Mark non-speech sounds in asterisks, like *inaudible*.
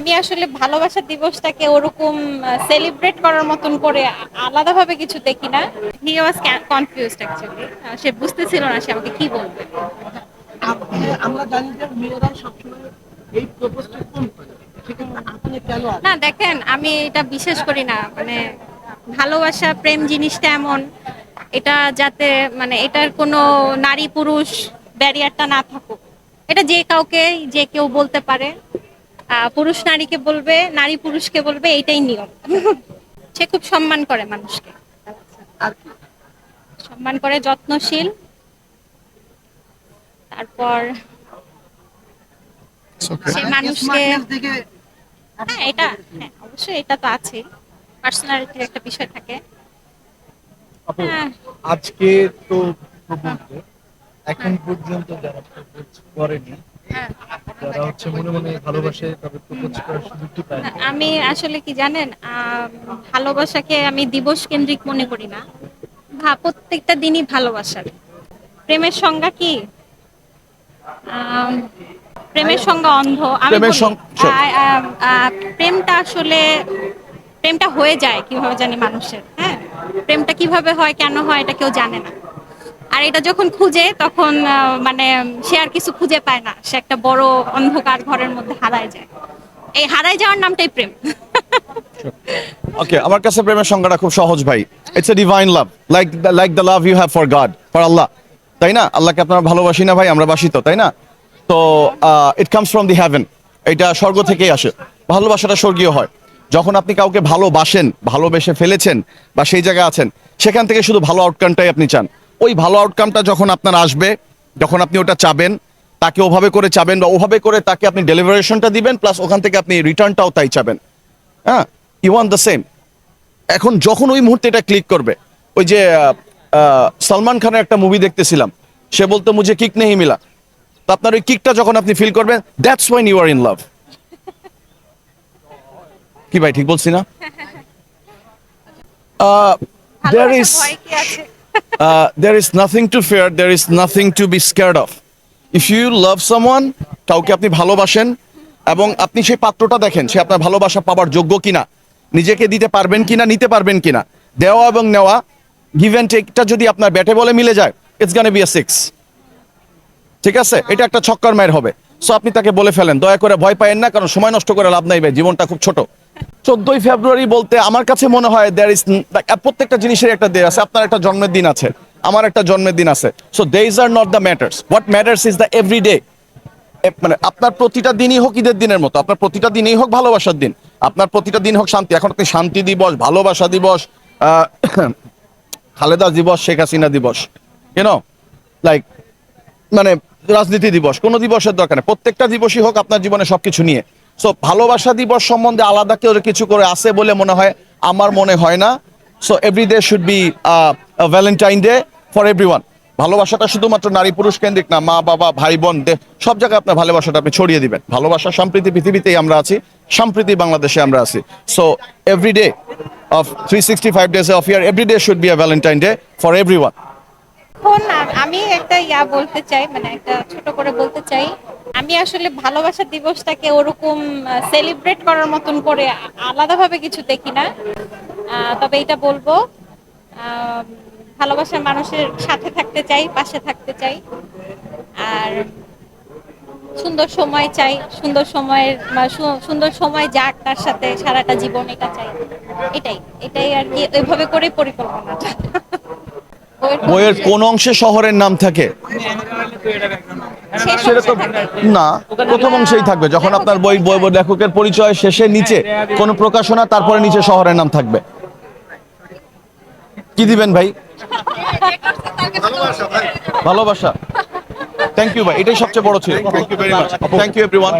আমি আসলে ভালোবাসা দিবসটাকে ওরকম সেলিব্রেট করার মতন করে আলাদাভাবে কিছু দেখি না। হি ওয়াজ কনফিউজড অ্যাকচুয়ালি সে বুঝতেছিল না সে আমাকে কি বলবে। আমরা জানি যে মেয়েরাই সবসময় এই প্রপোজটা কেন না দেখেন আমি এটা বিশ্বাস করি না। মানে ভালোবাসা প্রেম জিনিসটা এমন। এটা যাতে মানে এটার কোনো নারী পুরুষ ব্যারিয়ারটা না থাকুক। এটা যে কাউকে যে কেউ বলতে পারে। পুরুষ নারীকে বলবে নারী পুরুষকে বলবে এইটাই নিয়ম। সে খুব সম্মান করে মানুষকে। সম্মান করে যত্নশীল। তারপর সে মানুষকে হ্যাঁ এটা হ্যাঁ অবশ্যই এটা তো আছে। পার্সোনালিটির একটা বিষয় থাকে। হ্যাঁ। আজকে তো এখন পর্যন্ত যারা করেনি হ্যাঁ। যারা হচ্ছে মনে মনে ভালোবাসে প্রপোজ করার সুযোগটি পায়। আমি আসলে কি জানেন ভালোবাসাকে আমি দিবস কেন্দ্রিক মনে করি না। প্রত্যেকটা দিনই ভালোবাসার। প্রেমের সংজ্ঞা কি? প্রেমের সংজ্ঞা অন্ধ। আমি প্রেমটা আসলে প্রেমটা হয়ে যায় কীভাবে জানি মানুষের হ্যাঁ? প্রেমটা কীভাবে হয় কেন হয় এটা কেউ জানে না। আর এটা যখন খুঁজে, তখন মানে সে আর কিছু খুঁজে পায় না। সে একটা বড় অন্ধকার ঘরের মধ্যে হারায় যায়। এই হারায় যাওয়ার নামটাই প্রেম। ওকে আমার কাছে প্রেমের সংজ্ঞাটা খুব সহজ ভাই। It's a divine love like like the love you have for God for Allah তাই না? আল্লাহকে আপনারা ভালোবাসি না ভাই, আমরা বাসি তো, তাই না? তো it comes from the heaven এটা স্বর্গ থেকেই আসে। ভালোবাসাটা স্বর্গীয় হয়। যখন আপনি কাউকে ভালোবাসেন, ভালোবেসে ফেলেছেন বা সেই জায়গায় আছেন, সেখান থেকে শুধু ভালো আউটকামটাই আপনি চান। ওই ভালো আউটকামটা যখন আপনার আসবে যখন আপনি ওটা চাবেন তাকে ওভাবে করে চাবেন বা ওভাবে করে তাকে আপনি ডেলিভারেশনটা দিবেন প্লাস ওখান থেকে আপনি রিটার্নটাও তাই চাবেন। হ্যাঁ ইউ ওয়ান দ্য সেম এখন যখন ওই মুহূর্তে এটা ক্লিক করবে ওই যে সালমান খানের একটা মুভি দেখতেছিলাম সে বলতো মুঝে কিক নেই মিলা। তো আপনার ওই কিকটা যখন আপনি ফিল করবেন that's when you are in love কি ভাই ঠিক বলছি না? There is uh, there is nothing to fear there is nothing to be scared of. If you love someone কাউকে আপনি ভালোবাসেন এবং আপনি সেই পাত্রটা দেখেন সে আপনার ভালোবাসা পাওয়ার যোগ্য কিনা নিজেকে দিতে পারবেন কিনা নিতে পারবেন কিনা দেওয়া এবং নেওয়া গিভ অ্যান্ড টেকটা যদি আপনার ব্যাটে বলে মিলে যায় ইটস গানে বি এ সিক্স ঠিক আছে? এটা একটা ছক্কার মায়ের হবে। সো আপনি তাকে বলে ফেলেন দয়া করে ভয় পায়েন না কারণ সময় নষ্ট করে লাভ নাই জীবনটা খুব ছোট। চোদ্দই ফেব্রুয়ারি বলতে আমার কাছে মনে হয় দেয়ার ইজ প্রত্যেকটা জিনিসের একটা ডে আছে। আপনার একটা জন্মের দিন আছে, আমার একটা জন্মের দিন আছে। So these are not the matters what matters is the every day মানে আপনার প্রতিটা দিনই হোক ঈদের দিনের মতো, আপনার প্রতিটা দিনই হোক ভালোবাসার দিন, আপনার প্রতিটা দিন হোক শান্তি। এখন আপনি শান্তি দিবস, ভালোবাসা দিবস *clears throat* খালেদা দিবস, শেখ হাসিনা দিবস ইউনো লাইক মানে রাজনীতি দিবস, কোনো দিবসের দরকার নেই। প্রত্যেকটা দিবসই হোক আপনার জীবনে সবকিছু নিয়ে। সো ভালোবাসা দিবস সম্বন্ধে আলাদা কেউ কিছু করে আছে বলে মনে হয়, আমার মনে হয় না। So every day should be Valentine Day for everyone ভালোবাসাটা শুধুমাত্র নারী পুরুষ কেন্দ্রিক না, মা, বাবা, ভাই, বোন সব জায়গায় আপনার ভালোবাসাটা আপনি ছড়িয়ে দিবেন। ভালোবাসা সম্প্রীতি পৃথিবীতেই আমরা আছি, সম্প্রীতি বাংলাদেশে আমরা আছি। So every day of three sixty five days of year every day should be Valentine Day for everyone এখন আ- আমি একটা ইয়া বলতে চাই মানে একটা ছোট করে বলতে চাই আমি আসলে ভালোবাসা দিবসটাকে ওরকম সেলিব্রেট করার মতন করে আলাদাভাবে কিছু দেখি না। তবে এটা বলব ভালোবাসার মানুষের সাথে থাকতে চাই, পাশে থাকতে চাই। আর সুন্দর সময় চাই, সুন্দর সময়ের সুন্দর সময় যাক তার সাথে, সারাটা জীবন এটা চাই। এটাই এটাই আর কি, এভাবে করে পরিকল্পনাটা। বইয়ের বইয়ের কোন অংশে শহরের নাম থাকে? সেটা তো না প্রথম অংশেই থাকবে। যখন আপনার বই বই বই লেখকের পরিচয় শেষে নিচে কোন প্রকাশনা তারপরে নিচে শহরের নাম থাকবে। কি দিবেন ভাই? ভালোবাসা থ্যাংক ইউ ভাই। এটাই সবচেয়ে বড় ছিল। Thank you very much thank you everyone